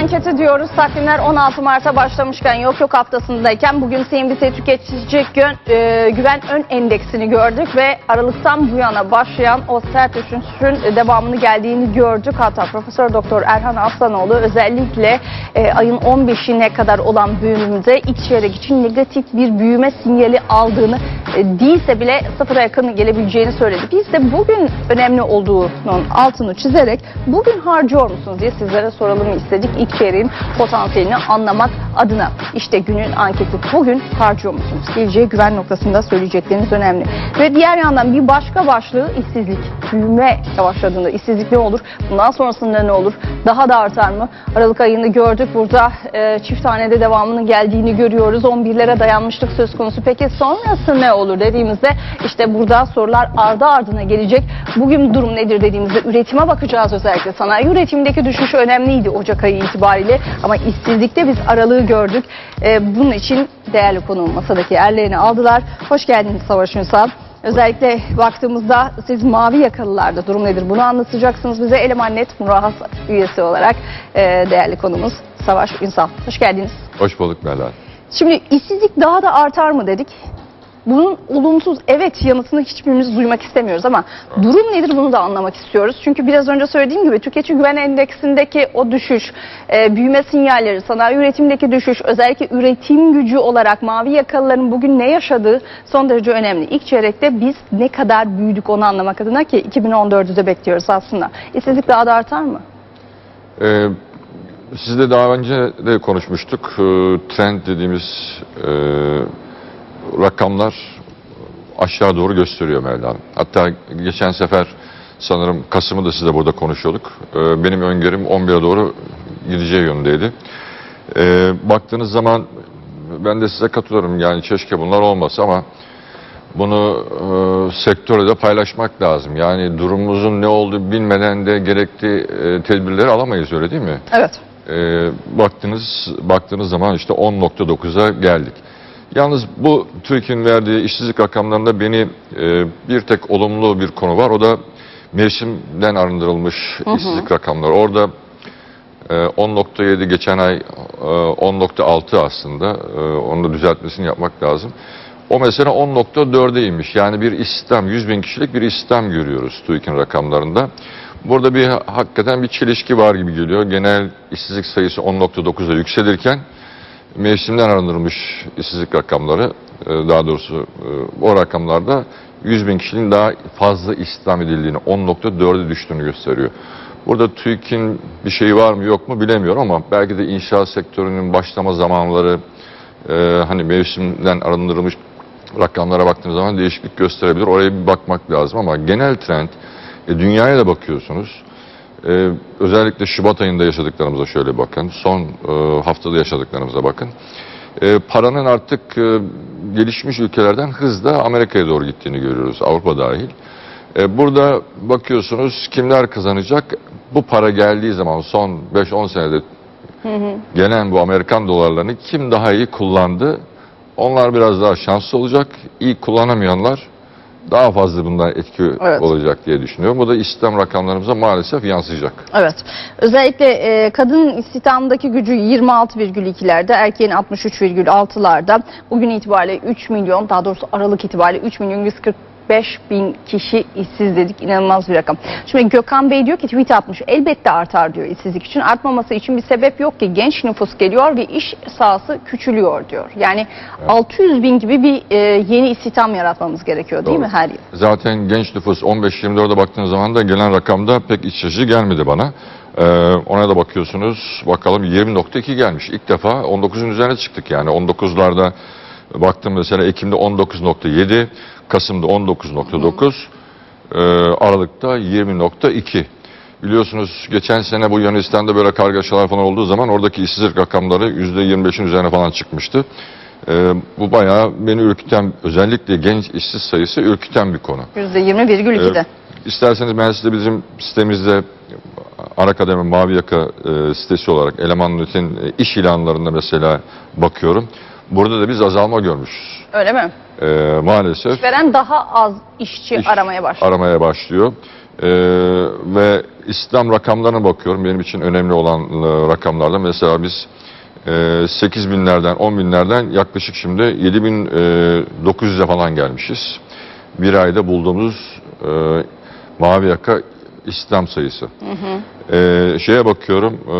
anketi diyoruz. Takvimler 16 Mart'a başlamışken yok yok haftasındayken bugün CNBC Tüketici Gö- e, Güven Ön Endeksini gördük ve Aralık'tan bu yana başlayan o sert düşüşün devamını geldiğini gördük. Hatta Profesör Doktor Erhan Aslanoğlu özellikle e, ayın 15'ine kadar olan büyümünde ilk çeyrek için negatif bir büyüme sinyali aldığını e, değilse bile sıfıra yakın gelebileceğini söyledi. Biz de bugün önemli olduğunun altını çizerek bugün harcıyor musunuz diye sizlere soralım istedik. İlk çeyreğin potansiyelini anlamak adına. İşte günün anketi bugün harcıyor musunuz? Geleceğe güven noktasında söyleyecekleriniz önemli. Ve diğer yandan bir başka başlığı işsizlik. Büyüme yavaşladığında işsizlik ne olur? Bundan sonrasında ne olur? Daha da artar mı? Aralık ayını gördük. Burada e, çift hanede devamının geldiğini görüyoruz. 11'lere dayanmışlık söz konusu. Peki sonrası ne olur dediğimizde işte burada sorular ardı ardına gelecek. Bugün durum nedir dediğimizde üretime bakacağız özellikle. Sanayi üretimdeki düşüş önemliydi Ocak ayı itibariyle ama işsizlikte biz aralığı gördük. E, bunun için değerli konuğum masadaki erleğini aldılar. Hoş geldiniz Savaş Ünsal. Özellikle baktığımızda siz mavi yakalılarda durum nedir bunu anlatacaksınız bize. Eleman Net Murahas üyesi olarak e, değerli konumuz Savaş Ünsal. Hoş geldiniz. Hoş bulduk Melal. Şimdi işsizlik daha da artar mı dedik. Bunun olumsuz evet yanıtını hiçbirimiz duymak istemiyoruz ama durum nedir bunu da anlamak istiyoruz. Çünkü biraz önce söylediğim gibi tüketici güven endeksindeki o düşüş, e, büyüme sinyalleri, sanayi üretimdeki düşüş, özellikle üretim gücü olarak mavi yakalıların bugün ne yaşadığı son derece önemli. İlk çeyrekte biz ne kadar büyüdük onu anlamak adına ki 2014'ü de bekliyoruz aslında. İşsizlik daha da artar mı? Ee, sizle daha önce de konuşmuştuk. Ee, trend dediğimiz e, rakamlar aşağı doğru gösteriyor Melal Hanım. Hatta geçen sefer sanırım Kasım'ı da size burada konuşuyorduk. Ee, benim öngörüm 11'e doğru gideceği yönündeydi. Ee, baktığınız zaman ben de size katılıyorum. Yani keşke bunlar olmasa ama bunu e, sektörle de paylaşmak lazım. Yani durumumuzun ne olduğu bilmeden de gerekli e, tedbirleri alamayız öyle değil mi? Evet. E, baktınız baktığınız zaman işte 10.9'a geldik. Yalnız bu TÜİK'in verdiği işsizlik rakamlarında beni e, bir tek olumlu bir konu var. O da mevsimden arındırılmış işsizlik rakamları. Orada e, 10.7 geçen ay e, 10.6 aslında. E, Onu da düzeltmesini yapmak lazım. O mesela 10.4'e inmiş. Yani bir istihdam, 100 bin kişilik bir istihdam görüyoruz TÜİK'in rakamlarında. Burada bir hakikaten bir çelişki var gibi geliyor. Genel işsizlik sayısı 10.9'a yükselirken mevsimden arındırılmış işsizlik rakamları, e, daha doğrusu e, o rakamlarda 100 bin kişinin daha fazla istihdam edildiğini, 10.4'e düştüğünü gösteriyor. Burada TÜİK'in bir şeyi var mı yok mu bilemiyorum ama belki de inşaat sektörünün başlama zamanları, e, hani mevsimden arındırılmış rakamlara baktığınız zaman değişiklik gösterebilir. Oraya bir bakmak lazım ama genel trend, dünyaya da bakıyorsunuz. Ee, özellikle Şubat ayında yaşadıklarımıza şöyle bakın. Son e, haftada yaşadıklarımıza bakın. Ee, paranın artık e, gelişmiş ülkelerden hızla Amerika'ya doğru gittiğini görüyoruz. Avrupa dahil. Ee, burada bakıyorsunuz kimler kazanacak? Bu para geldiği zaman son 5-10 senede gelen bu Amerikan dolarlarını kim daha iyi kullandı? Onlar biraz daha şanslı olacak. İyi kullanamayanlar daha fazla bundan etki Evet. olacak diye düşünüyorum. Bu da istihdam rakamlarımıza maalesef yansıyacak. Evet. Özellikle e, kadının istihdamdaki gücü 26,2'lerde, erkeğin 63,6'larda. Bugün itibariyle 3 milyon, daha doğrusu Aralık itibariyle 3 milyon 145 bin kişi işsiz dedik. İnanılmaz bir rakam. Şimdi Gökhan Bey diyor ki tweet atmış. Elbette artar diyor işsizlik için. Artmaması için bir sebep yok ki. Genç nüfus geliyor ve iş sahası küçülüyor diyor. Yani 600 bin gibi bir e, yeni istihdam yaratmamız gerekiyor değil Doğru. mi her yıl? Zaten genç nüfus 15-24'e baktığınız zaman da gelen rakamda pek iç açıcı gelmedi bana. Ee, ona da bakıyorsunuz bakalım 20.2 gelmiş. İlk defa 19'un üzerine çıktık yani 19'larda baktım mesela Ekim'de 19.7, Kasım'da 19.9, ee, Aralık'ta 20.2. Biliyorsunuz geçen sene bu Yunanistan'da böyle kargaşalar falan olduğu zaman oradaki işsizlik rakamları %25'in üzerine falan çıkmıştı. Ee, bu bayağı beni ürküten, özellikle genç işsiz sayısı ürküten bir konu. %20,2'de. Ee, İsterseniz ben size bizim sitemizde Ana Kademi Mavi Yaka e, sitesi olarak Elemanlıt'in e, iş ilanlarında mesela bakıyorum. Burada da biz azalma görmüşüz. Öyle mi? E, maalesef Veren daha az işçi iş aramaya başladı. aramaya başlıyor. ve İslam rakamlarına bakıyorum. Benim için önemli olan e, rakamlarda mesela biz e, 8 binlerden 10 binlerden yaklaşık şimdi 7900'e falan gelmişiz. Bir ayda bulduğumuz e, mavi yaka İslam sayısı. E, şeye bakıyorum e,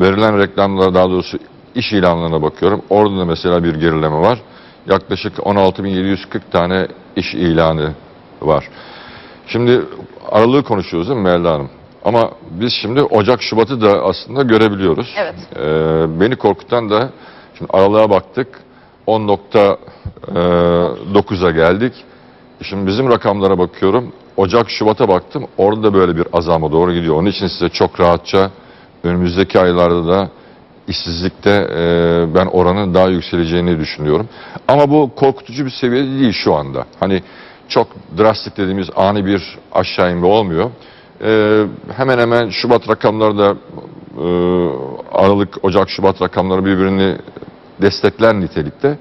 verilen reklamlara daha doğrusu iş ilanlarına bakıyorum. Orada da mesela bir gerileme var. Yaklaşık 16.740 tane iş ilanı var. Şimdi aralığı konuşuyoruz değil mi Melda Hanım? Ama biz şimdi Ocak, Şubat'ı da aslında görebiliyoruz. Evet. Ee, beni korkutan da şimdi aralığa baktık 10.9'a geldik. Şimdi bizim rakamlara bakıyorum. Ocak, Şubat'a baktım. Orada da böyle bir azalma doğru gidiyor. Onun için size çok rahatça önümüzdeki aylarda da işsizlikte e, ben oranın daha yükseleceğini düşünüyorum. Ama bu korkutucu bir seviyede değil şu anda. Hani çok drastik dediğimiz ani bir aşağı inme olmuyor. E, hemen hemen Şubat rakamları da e, Aralık, Ocak, Şubat rakamları birbirini destekler nitelikte.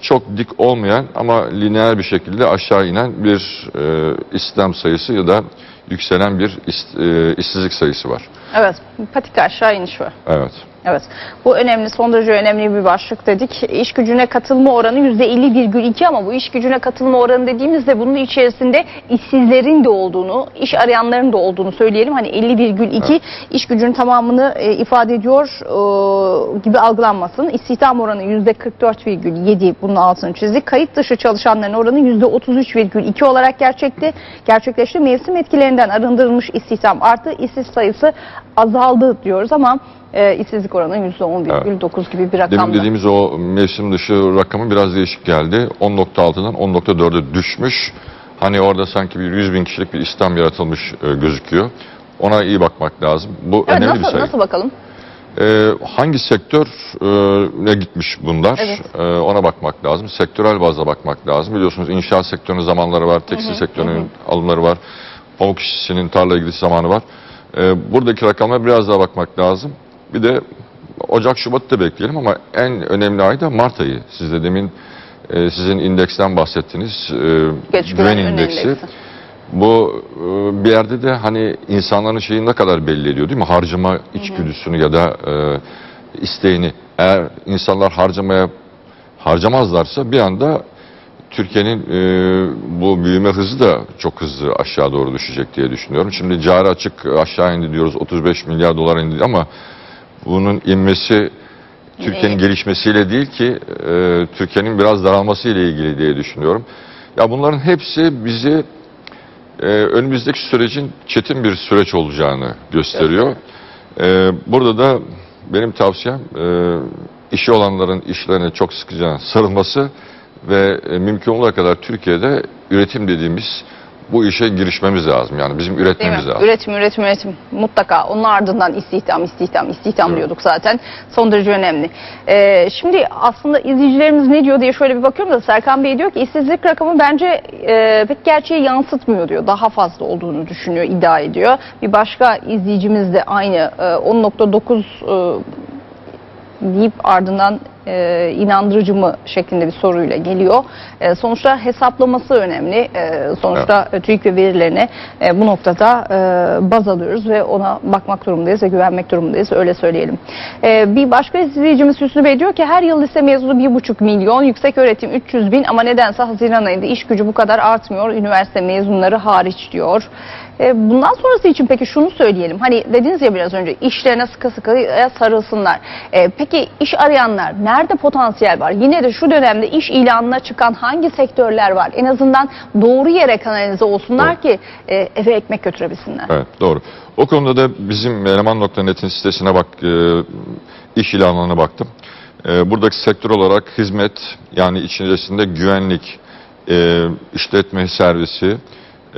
Çok dik olmayan ama lineer bir şekilde aşağı inen bir e, istihdam sayısı ya da yükselen bir is- e, işsizlik sayısı var. Evet, patika aşağı iniş var. Evet. Evet. Bu önemli, son derece önemli bir başlık dedik. İş gücüne katılma oranı %50,2 ama bu iş gücüne katılma oranı dediğimizde bunun içerisinde işsizlerin de olduğunu, iş arayanların da olduğunu söyleyelim. Hani 50,2 iş gücünün tamamını e, ifade ediyor e, gibi algılanmasın. İstihdam oranı %44,7 bunun altını çizdik. Kayıt dışı çalışanların oranı %33,2 olarak gerçekti. Gerçekleşti. Mevsim etkilerinden arındırılmış istihdam arttı. İşsiz sayısı azaldı diyoruz ama e, işsizlik oranı %10,9 gibi bir Demin rakamda. dediğimiz o mevsim dışı rakamı biraz değişik geldi. 10.6'dan 10.4'e düşmüş. Hani orada sanki bir 100 bin kişilik bir İslam yaratılmış e, gözüküyor. Ona iyi bakmak lazım. Bu Evet, önemli bir nasıl, sayı. nasıl bakalım? Ee, hangi sektör e, ne gitmiş bunlar? Evet. Ee, ona bakmak lazım. Sektörel bazda bakmak lazım. Biliyorsunuz inşaat sektörünün zamanları var, tekstil sektörünün alımları var, pamuk işçisinin tarla ilgili zamanı var. Ee, buradaki rakamlara biraz daha bakmak lazım. Bir de Ocak, Şubat'ı da bekleyelim ama en önemli ay da Mart ayı. Siz de demin e, sizin indeksten bahsettiniz. E, Geç güven indeksi. endeksi. Bu e, bir yerde de hani insanların şeyi ne kadar belli ediyor değil mi? Harcama içgüdüsünü ya da e, isteğini. Eğer insanlar harcamaya harcamazlarsa bir anda Türkiye'nin e, bu büyüme hızı da çok hızlı aşağı doğru düşecek diye düşünüyorum. Şimdi cari açık aşağı indi diyoruz 35 milyar dolar indi ama bunun inmesi Türkiye'nin Evet. gelişmesiyle değil ki e, Türkiye'nin biraz daralması ile ilgili diye düşünüyorum. Ya bunların hepsi bizi e, önümüzdeki sürecin çetin bir süreç olacağını gösteriyor. E, burada da benim tavsiyem e, işi olanların işlerine çok sıkıca sarılması ve e, mümkün olduğu kadar Türkiye'de üretim dediğimiz bu işe girişmemiz lazım. Yani bizim üretmemiz lazım. Üretim, üretim, üretim. Mutlaka. Onun ardından istihdam, istihdam, istihdam Evet. diyorduk zaten. Son derece önemli. Ee, şimdi aslında izleyicilerimiz ne diyor diye şöyle bir bakıyorum da Serkan Bey diyor ki işsizlik rakamı bence e, pek gerçeği yansıtmıyor diyor. Daha fazla olduğunu düşünüyor, iddia ediyor. Bir başka izleyicimiz de aynı e, 10.9 e, deyip ardından e, inandırıcı mı şeklinde bir soruyla geliyor. E, sonuçta hesaplaması önemli. E, sonuçta e, TÜİK ve verilerine e, bu noktada e, baz alıyoruz ve ona bakmak durumundayız ve güvenmek durumundayız. Öyle söyleyelim. E, bir başka izleyicimiz Hüsnü Bey diyor ki her yıl lise mezunu 1,5 milyon, yüksek öğretim 300 bin ama nedense Haziran ayında iş gücü bu kadar artmıyor. Üniversite mezunları hariç diyor. E, Bundan sonrası için peki şunu söyleyelim. Hani dediniz ya biraz önce işlerine sıkı sıkıya sarılsınlar. E, peki iş arayanlar nerede potansiyel var? Yine de şu dönemde iş ilanına çıkan hangi sektörler var? En azından doğru yere kanalize olsunlar Doğru. ki e, eve ekmek götürebilsinler. Evet doğru. O konuda da bizim eleman.net'in sitesine bak, e, iş ilanlarına baktım. E, buradaki sektör olarak hizmet yani içerisinde güvenlik, e, işletme servisi,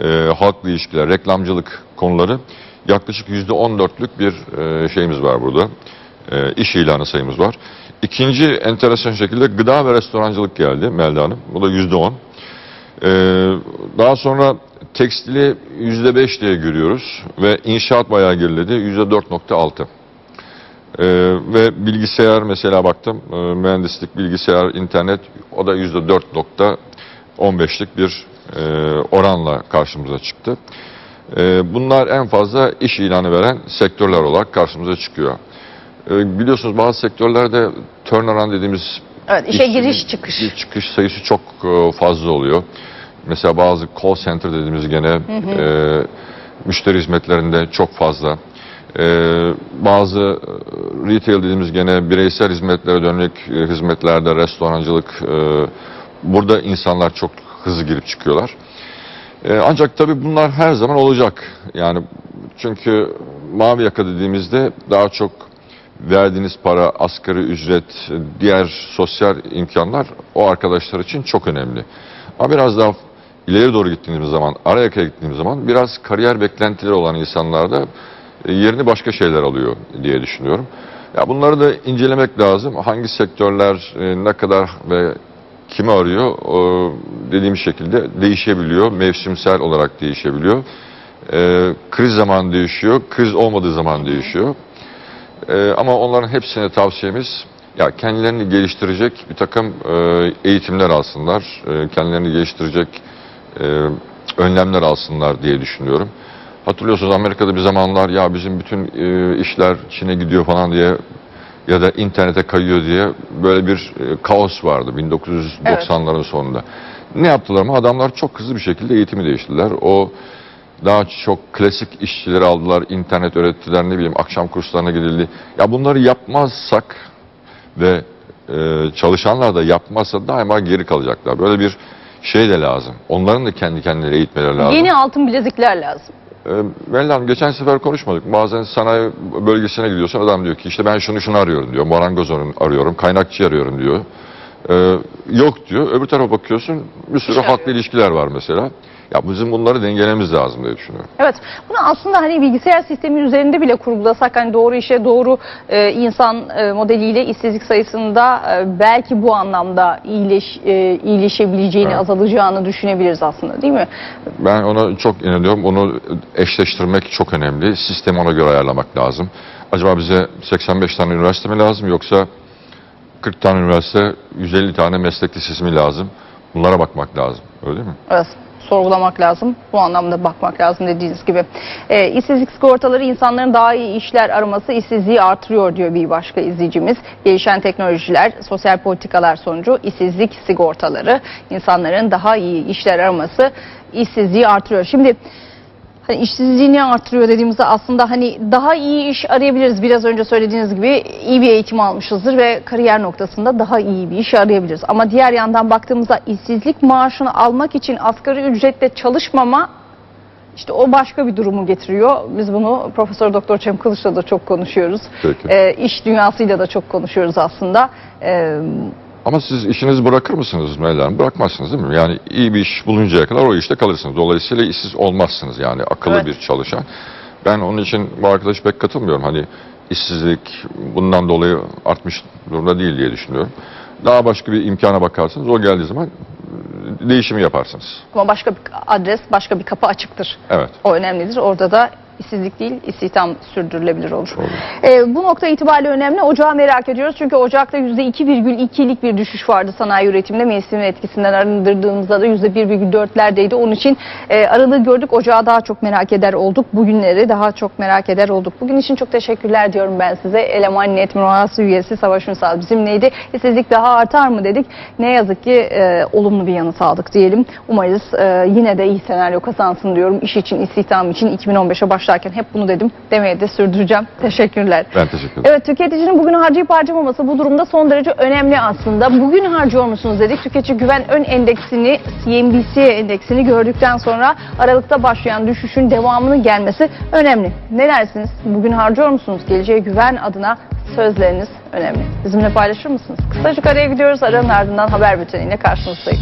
e, halkla ilişkiler, reklamcılık konuları yaklaşık yüzde 14'lük bir e, şeyimiz var burada. E, iş ilanı sayımız var. İkinci enteresan şekilde gıda ve restorancılık geldi Melda Hanım. Bu da yüzde 10. Ee, daha sonra tekstili yüzde beş diye görüyoruz ve inşaat bayağı geriledi yüzde dört nokta altı. Ee, ve bilgisayar mesela baktım e, mühendislik, bilgisayar, internet o da yüzde dört nokta on beşlik bir e, oranla karşımıza çıktı. E, bunlar en fazla iş ilanı veren sektörler olarak karşımıza çıkıyor. E, biliyorsunuz bazı sektörlerde turnaround dediğimiz Evet, işe işçinin giriş çıkış. giriş çıkış sayısı çok fazla oluyor. Mesela bazı call center dediğimiz gene e, müşteri hizmetlerinde çok fazla. Bazı retail dediğimiz gene bireysel hizmetlere dönük hizmetlerde restorancılık e, burada insanlar çok hızlı girip çıkıyorlar. E, ancak tabii bunlar her zaman olacak. Yani çünkü mavi yaka dediğimizde daha çok verdiğiniz para, asgari ücret, diğer sosyal imkanlar o arkadaşlar için çok önemli. Ama biraz daha ileri doğru gittiğimiz zaman, ara yakaya gittiğimiz zaman biraz kariyer beklentileri olan insanlarda e, yerini başka şeyler alıyor diye düşünüyorum. Ya bunları da incelemek lazım. Hangi sektörler e, ne kadar ve kimi arıyor dediğim şekilde değişebiliyor. Mevsimsel olarak değişebiliyor. E, kriz zaman değişiyor, kriz olmadığı zaman değişiyor. Ee, ama onların hepsine tavsiyemiz ya kendilerini geliştirecek bir takım e, eğitimler alsınlar, e, kendilerini geliştirecek e, önlemler alsınlar diye düşünüyorum. Hatırlıyorsunuz Amerika'da bir zamanlar ya bizim bütün e, işler Çin'e gidiyor falan diye ya da internete kayıyor diye böyle bir e, kaos vardı 1990'ların sonunda. Ne yaptılar mı? Adamlar çok hızlı bir şekilde eğitimi değiştirdiler. O daha çok klasik işçileri aldılar, internet öğrettiler, ne bileyim akşam kurslarına gidildi. Ya bunları yapmazsak ve e, çalışanlar da yapmazsa daima geri kalacaklar. Böyle bir şey de lazım. Onların da kendi kendileri eğitmeleri lazım. Yeni altın bilezikler lazım. E, Melih Hanım geçen sefer konuşmadık. Bazen sanayi bölgesine gidiyorsun adam diyor ki işte ben şunu şunu arıyorum diyor. Marangoz arıyorum, kaynakçı arıyorum diyor. E, yok diyor. Öbür tarafa bakıyorsun bir sürü halkla ilişkiler var mesela. Ya bizim bunları dengelememiz lazım diye düşünüyorum. Evet. Bunu aslında hani bilgisayar sistemi üzerinde bile kurgulasak hani doğru işe doğru e, insan e, modeliyle işsizlik sayısında e, belki bu anlamda iyileş, e, iyileşebileceğini, Evet. azalacağını düşünebiliriz aslında değil mi? Ben ona çok inanıyorum. Onu eşleştirmek çok önemli. Sistemi ona göre ayarlamak lazım. Acaba bize 85 tane üniversite mi lazım yoksa 40 tane üniversite, 150 tane meslek lisesi mi lazım? Bunlara bakmak lazım. Öyle değil mi? Evet sorgulamak lazım. Bu anlamda bakmak lazım dediğiniz gibi. E, işsizlik sigortaları insanların daha iyi işler araması işsizliği artırıyor diyor bir başka izleyicimiz. Gelişen teknolojiler, sosyal politikalar sonucu işsizlik sigortaları insanların daha iyi işler araması işsizliği artırıyor. Şimdi hani işsizliği niye artırıyor dediğimizde aslında hani daha iyi iş arayabiliriz. Biraz önce söylediğiniz gibi iyi bir eğitim almışızdır ve kariyer noktasında daha iyi bir iş arayabiliriz. Ama diğer yandan baktığımızda işsizlik maaşını almak için asgari ücretle çalışmama işte o başka bir durumu getiriyor. Biz bunu Profesör Doktor Cem Kılıç'la da çok konuşuyoruz. Peki. Ee, iş dünyasıyla da çok konuşuyoruz aslında. Ee, Ama siz işinizi bırakır mısınız Hanım? Bırakmazsınız değil mi? Yani iyi bir iş buluncaya kadar o işte kalırsınız. Dolayısıyla işsiz olmazsınız yani akıllı Evet. bir çalışan. Ben onun için bu arkadaş pek katılmıyorum. Hani işsizlik bundan dolayı artmış durumda değil diye düşünüyorum. Daha başka bir imkana bakarsınız. O geldiği zaman e, değişimi yaparsınız. ama başka bir adres, başka bir kapı açıktır. Evet. O önemlidir. Orada da işsizlik değil, istihdam sürdürülebilir olur. Ee, bu nokta itibariyle önemli. Ocağı merak ediyoruz. Çünkü Ocak'ta %2,2'lik bir düşüş vardı sanayi üretiminde. Mevsimin etkisinden arındırdığımızda da %1,4'lerdeydi. Onun için e, aralığı gördük. Ocağı daha çok merak eder olduk. Bugünleri daha çok merak eder olduk. Bugün için çok teşekkürler diyorum ben size. Eleman Net Murası üyesi Savaş Ünsal bizimleydi. İşsizlik daha artar mı dedik. Ne yazık ki e, olumlu bir yanıt aldık diyelim. Umarız e, yine de iyi senaryo kazansın diyorum. İş için, istihdam için 2015'e başlarken hep bunu dedim. Demeye de sürdüreceğim. Teşekkürler. Ben teşekkür ederim. Evet tüketicinin bugün harcayıp harcamaması bu durumda son derece önemli aslında. Bugün harcıyor musunuz dedik. Tüketici güven ön endeksini, CNBC endeksini gördükten sonra Aralık'ta başlayan düşüşün devamının gelmesi önemli. Ne dersiniz? Bugün harcıyor musunuz? Geleceğe güven adına sözleriniz önemli. Bizimle paylaşır mısınız? Kısacık araya gidiyoruz. Aranın ardından haber bülteniyle karşınızdayız.